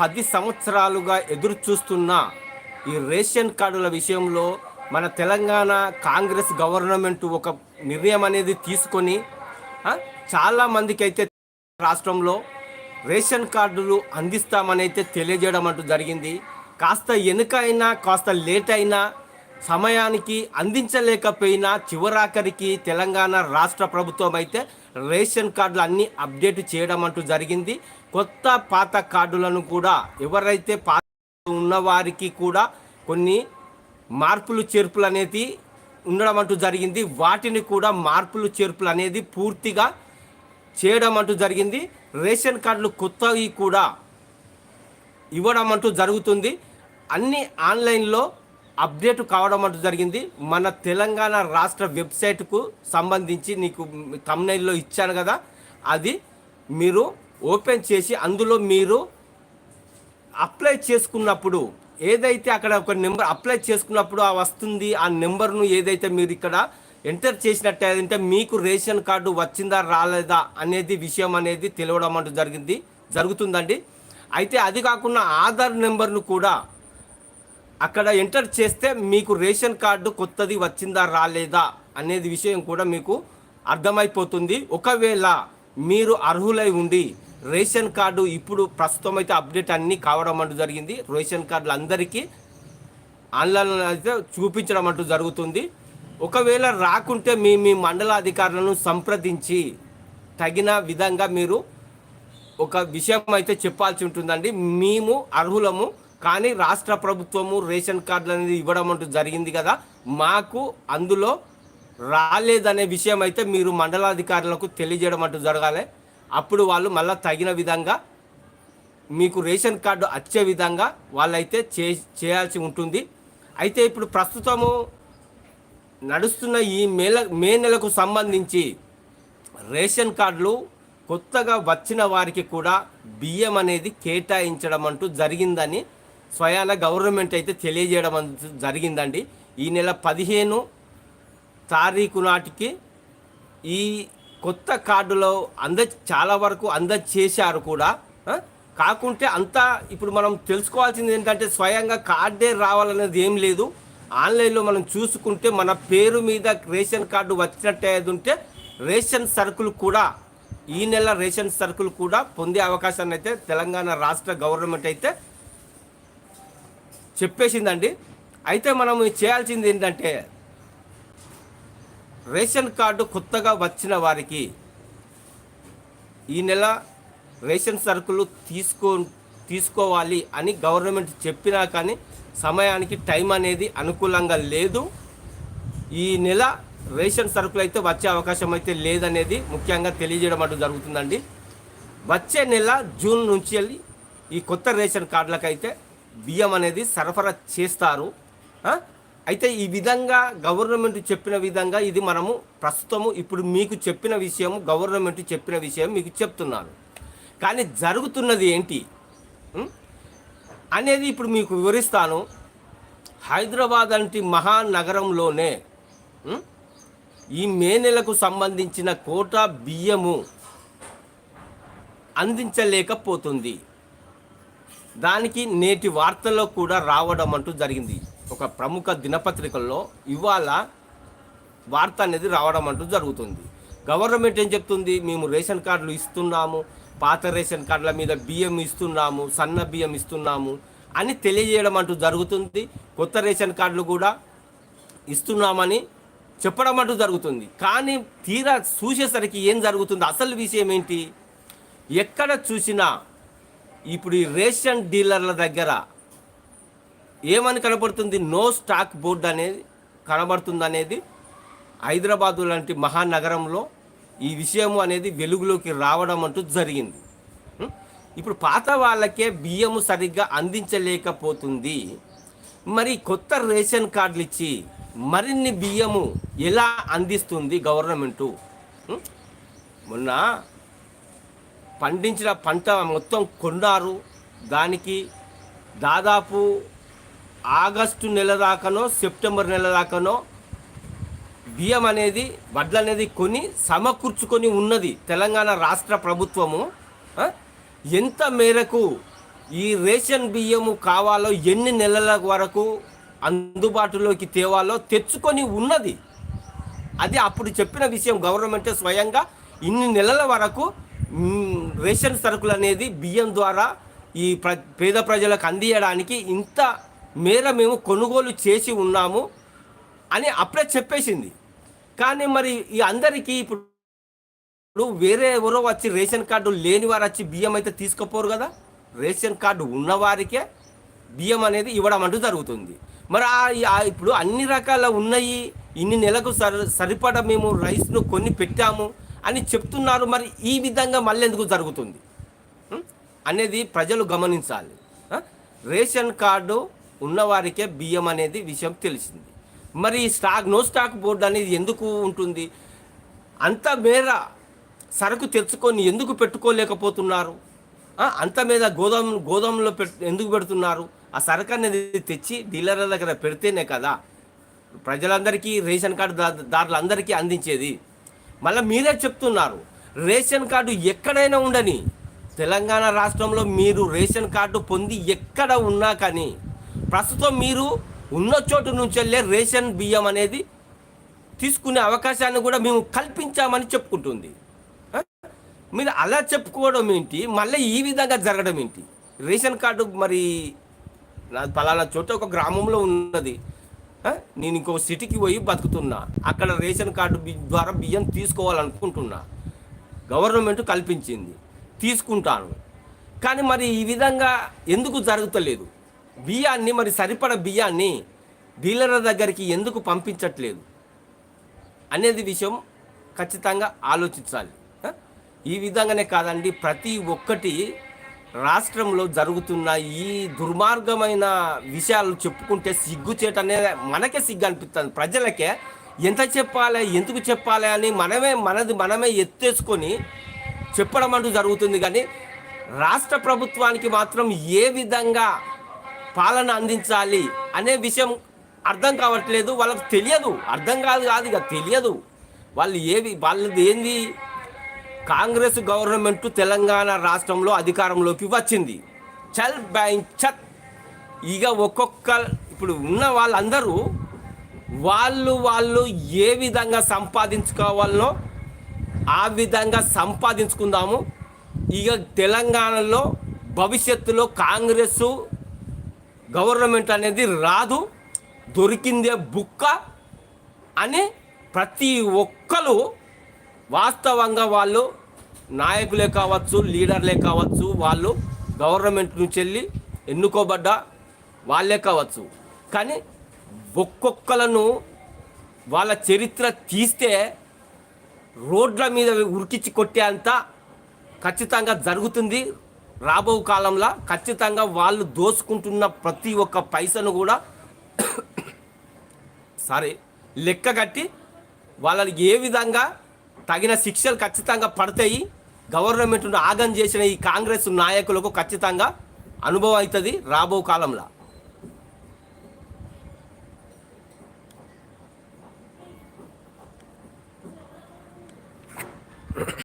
పది సంవత్సరాలుగా ఎదురు చూస్తున్న ఈ రేషన్ కార్డుల విషయంలో మన తెలంగాణ కాంగ్రెస్ గవర్నమెంట్ ఒక నిర్ణయం అనేది తీసుకొని చాలామందికి అయితే రాష్ట్రంలో రేషన్ కార్డులు అందిస్తామని అయితే తెలియజేయడం అంటూ జరిగింది. కాస్త వెనుక అయినా కాస్త లేట్ అయినా సమయానికి అందించలేకపోయినా చివరాఖరికి తెలంగాణ రాష్ట్ర ప్రభుత్వం అయితే రేషన్ కార్డులు అన్నీ అప్డేట్ చేయడం అంటూ జరిగింది. కొత్త పాత కార్డులను కూడా ఎవరైతే పాత ఉన్నవారికి కూడా కొన్ని మార్పులు చేర్పులు అనేది ఉండడం అంటూ జరిగింది. వాటిని కూడా మార్పులు చేర్పులు అనేది పూర్తిగా చేయడం అంటూ జరిగింది. రేషన్ కార్డులు కొత్తవి కూడా ఇవ్వడం అంటూ జరుగుతుంది. అన్ని ఆన్లైన్లో అప్డేట్ కావడం అంటూ జరిగింది. మన తెలంగాణ రాష్ట్ర వెబ్సైట్కు సంబంధించి నీకు తమ్నైల్లో ఇచ్చాను కదా అది మీరు ఓపెన్ చేసి అందులో మీరు అప్లై చేసుకున్నప్పుడు ఏదైతే అక్కడ ఒక నెంబర్ అప్లై చేసుకున్నప్పుడు ఆ వస్తుంది ఆ నెంబర్ను ఏదైతే మీరు ఇక్కడ ఎంటర్ చేసినట్టయితే మీకు రేషన్ కార్డు వచ్చిందా రాలేదా అనేది విషయం అనేది తెలియడం అంటూ జరిగింది జరుగుతుందండి. అయితే అది కాకుండా ఆధార్ నెంబర్ను కూడా అక్కడ ఎంటర్ చేస్తే మీకు రేషన్ కార్డు కొత్తది వచ్చిందా రాలేదా అనేది విషయం కూడా మీకు అర్థమైపోతుంది. ఒకవేళ మీరు అర్హులై ఉండి రేషన్ కార్డు ఇప్పుడు ప్రస్తుతం అయితే అప్డేట్ అన్నీ కావడం అంటూ జరిగింది. రేషన్ కార్డులు అందరికీ ఆన్లైన్లో అయితే చూపించడం అంటూ జరుగుతుంది. ఒకవేళ రాకుంటే మీ మీ మండల అధికారులను సంప్రదించి తగిన విధంగా మీరు ఒక విషయం అయితే చెప్పాల్సి ఉంటుందండి. మేము అర్హులము కానీ రాష్ట్ర ప్రభుత్వము రేషన్ కార్డులు అనేది ఇవ్వడం అంటూ జరిగింది కదా. మాకు అందులో రాలేదనే విషయం అయితే మీరు మండలాధికారులకు తెలియజేయడం అంటూ జరగాలి. అప్పుడు వాళ్ళు మళ్ళీ తగిన విధంగా మీకు రేషన్ కార్డు వచ్చే విధంగా వాళ్ళైతే చే చేయాల్సి ఉంటుంది. అయితే ఇప్పుడు ప్రస్తుతము నడుస్తున్న ఈ మేల మే నెలకు సంబంధించి రేషన్ కార్డులు కొత్తగా వచ్చిన వారికి కూడా బియ్యం అనేది కేటాయించడం అంటూ జరిగిందని స్వయాన గవర్నమెంట్ అయితే తెలియజేయడం జరిగిందండి. ఈ నెల పదిహేను తారీఖు నాటికి ఈ కొత్త కార్డులో అంద చాలా వరకు అందచేశారు కూడా. కాకుంటే అంతా ఇప్పుడు మనం తెలుసుకోవాల్సింది ఏంటంటే స్వయంగా కార్డే రావాలనేది ఏం లేదు. ఆన్లైన్లో మనం చూసుకుంటే మన పేరు మీద రేషన్ కార్డు వచ్చినట్టే ఉంటే రేషన్ సరుకులు కూడా ఈ నెల రేషన్ సరుకులు కూడా పొందే అవకాశాన్ని అయితే తెలంగాణ రాష్ట్ర గవర్నమెంట్ అయితే చెప్పేసిందండి. అయితే మనం చేయాల్సింది ఏంటంటే రేషన్ కార్డు కొత్తగా వచ్చిన వారికి ఈ నెల రేషన్ సరుకులు తీసుకో తీసుకోవాలి అని గవర్నమెంట్ చెప్పినా కానీ సమయానికి టైం అనేది అనుకూలంగా లేదు. ఈ నెల రేషన్ సరుకులు అయితే వచ్చే అవకాశం అయితే లేదనేది ముఖ్యంగా తెలియజేయడం అటు జరుగుతుందండి. వచ్చే నెల జూన్ నుంచి వెళ్ళి ఈ కొత్త రేషన్ కార్డులకైతే బియ్యం అనేది సరఫరా చేస్తారు. అయితే ఈ విధంగా గవర్నమెంట్ చెప్పిన విధంగా ఇది మనము ప్రస్తుతము ఇప్పుడు మీకు చెప్పిన విషయం గవర్నమెంట్ చెప్పిన విషయం మీకు చెప్తున్నాను. కానీ జరుగుతున్నది ఏంటి? అనేది ఇప్పుడు మీకు వివరిస్తాను. హైదరాబాద్ వంటి మహానగరంలోనే ఈ మే నెలకు సంబంధించిన కోటా బియ్యము అందించలేకపోతుంది. దానికి నేటి వార్తల్లో కూడా రావడం అంటూ జరిగింది. ఒక ప్రముఖ దినపత్రికల్లో ఇవాళ వార్త అనేది రావడం అంటూ జరుగుతుంది. గవర్నమెంట్ ఏం చెప్తుంది? మేము రేషన్ కార్డులు ఇస్తున్నాము పాత రేషన్ కార్డుల మీద బియ్యం ఇస్తున్నాము సన్న బియ్యం ఇస్తున్నాము అని తెలియజేయడం అంటూ జరుగుతుంది. కొత్త రేషన్ కార్డులు కూడా ఇస్తున్నామని చెప్పడం అంటూ జరుగుతుంది. కానీ తీరా చూసేసరికి ఏం జరుగుతుంది? అసలు విషయం ఏంటి? ఎక్కడ చూసినా ఇప్పుడు ఈ రేషన్ డీలర్ల దగ్గర ఏమని కనబడుతుంది? నో స్టాక్ బోర్డు అనేది కనబడుతుంది అనేది హైదరాబాదు లాంటి మహానగరంలో ఈ విషయం అనేది వెలుగులోకి రావడం అంటూ జరిగింది. ఇప్పుడు పాత వాళ్ళకే బియ్యము సరిగ్గా అందించలేకపోతుంది. మరి కొత్త రేషన్ కార్డులు ఇచ్చి మరిన్ని బియ్యము ఎలా అందిస్తుంది గవర్నమెంటు? మొన్న పండించిన పంట మొత్తం కొన్నారు దానికి దాదాపు ఆగస్టు నెల దాకానో సెప్టెంబర్ నెల దాకానో బియ్యం అనేది వడ్లు అనేది కొని సమకూర్చుకొని ఉన్నది తెలంగాణ రాష్ట్ర ప్రభుత్వము. ఎంత మేరకు ఈ రేషన్ బియ్యము కావాలో ఎన్ని నెలల వరకు అందుబాటులోకి తేవాలో తెచ్చుకొని ఉన్నది. అది అప్పుడు చెప్పిన విషయం గవర్నమెంటే స్వయంగా ఇన్ని నెలల వరకు రేషన్ సరుకులు అనేది బియ్యం ద్వారా ఈ ప్ర పేద ప్రజలకు అందియడానికి ఇంత మేర మేము కొనుగోలు చేసి ఉన్నాము అని అప్పుడే చెప్పేసింది. కానీ మరి ఈ అందరికీ ఇప్పుడు వేరే ఎవరో వచ్చి రేషన్ కార్డు లేని వారు వచ్చి బియ్యం అయితే తీసుకుపోరు కదా? రేషన్ కార్డు ఉన్నవారికే బియ్యం అనేది ఇవ్వడం అంటూ జరుగుతుంది. మరి ఇప్పుడు అన్ని రకాల ఉన్నాయి. ఇన్ని నెలకు సరి సరిపడ మేము రైస్ను కొన్ని పెట్టాము. అని చెప్తున్నారు మరి ఈ విధంగా మళ్ళీ ఎందుకు జరుగుతుంది అనేది ప్రజలు గమనించాలి. రేషన్ కార్డు ఉన్నవారికే బియ్యం అనేది విషయం తెలిసింది. మరి స్టాక్ నో స్టాక్ బోర్డు అనేది ఎందుకు ఉంటుంది? అంత మేర సరుకు తెచ్చుకొని ఎందుకు పెట్టుకోలేకపోతున్నారు? అంత మీద గోదాం గోదాంలో పెట్ ఎందుకు పెడుతున్నారు? ఆ సరుకు అనేది తెచ్చి డీలర్ల దగ్గర పెడితేనే కదా ప్రజలందరికీ రేషన్ కార్డు దారులందరికీ అందించేది. మళ్ళీ మీరే చెప్తున్నారు. రేషన్ కార్డు ఎక్కడైనా ఉండని. తెలంగాణ రాష్ట్రంలో మీరు రేషన్ కార్డు పొంది ఎక్కడ ఉన్నా కానీ ప్రస్తుతం మీరు ఉన్న చోటు నుంచి వెళ్ళే రేషన్ బియ్యం అనేది తీసుకునే అవకాశాన్ని కూడా మేము కల్పించామని చెప్పుకుంటుంది. మీరు అలా చెప్పుకోవడం ఏంటి? మళ్ళీ ఈ విధంగా జరగడం ఏంటి? రేషన్ కార్డు మరి నా పలానా చోట ఒక గ్రామంలో ఉన్నది. నేను ఇంకో సిటీకి పోయి బతుకుతున్నా. అక్కడ రేషన్ కార్డు ద్వారా బియ్యం తీసుకోవాలనుకుంటున్నా. గవర్నమెంట్ కల్పించింది. తీసుకుంటాను. కానీ మరి ఈ విధంగా ఎందుకు జరుగుతలేదు? బియ్యాన్ని మరి సరిపడ బియ్యాన్ని డీలర్ల దగ్గరికి ఎందుకు పంపించట్లేదు? అనేది విషయం ఖచ్చితంగా ఆలోచించాలి. ఈ విధంగానే కాదండి ప్రతి ఒక్కటి రాష్ట్రంలో జరుగుతున్న ఈ దుర్మార్గమైన విషయాలు చెప్పుకుంటే సిగ్గుచేట అనేది మనకే సిగ్గు అనిపిస్తుంది. ప్రజలకే ఎంత చెప్పాలి ఎందుకు చెప్పాలి అని మనమే మనది మనమే ఎత్తేసుకొని చెప్పడం అంటూ జరుగుతుంది. కానీ రాష్ట్ర ప్రభుత్వానికి మాత్రం ఏ విధంగా పాలన అందించాలి అనే విషయం అర్థం కావట్లేదు. వాళ్ళకి తెలియదు. అర్థం కాదు కాదు ఇక తెలియదు. వాళ్ళు ఏవి వాళ్ళది ఏంది కాంగ్రెస్ గవర్నమెంట్ తెలంగాణ రాష్ట్రంలో అధికారంలోకి వచ్చింది. చల్ బ్యాంక్ చత్. ఇక ఒక్కొక్క ఇప్పుడు ఉన్న వాళ్ళందరూ వాళ్ళు వాళ్ళు ఏ విధంగా సంపాదించుకోవాలనో ఆ విధంగా సంపాదించుకుందాము. ఇక తెలంగాణలో భవిష్యత్తులో కాంగ్రెస్ గవర్నమెంట్ అనేది రాదు దొరికిందే బుక్క అని ప్రతి ఒక్కరు వాస్తవంగా వాళ్ళు నాయకులే కావచ్చు లీడర్లే కావచ్చు వాళ్ళు గవర్నమెంట్ నుంచి వెళ్ళి ఎన్నుకోబడ్డ వాళ్ళే కావచ్చు. కానీ ఒక్కొక్కలను వాళ్ళ చరిత్ర తీస్తే రోడ్ల మీద ఉరికిచ్చి కొట్టే అంత ఖచ్చితంగా జరుగుతుంది. రాబో కాలంలో ఖచ్చితంగా వాళ్ళు దోసుకుంటున్న ప్రతి ఒక్క పైసను కూడా సారీ లెక్క కట్టి వాళ్ళకి ఏ విధంగా తగిన శిక్షలు ఖచ్చితంగా పడతాయి గవర్నమెంట్ను ఆగం చేసిన ఈ కాంగ్రెస్ నాయకులకు ఖచ్చితంగా అనుభవం అవుతుంది రాబో కాలంలో.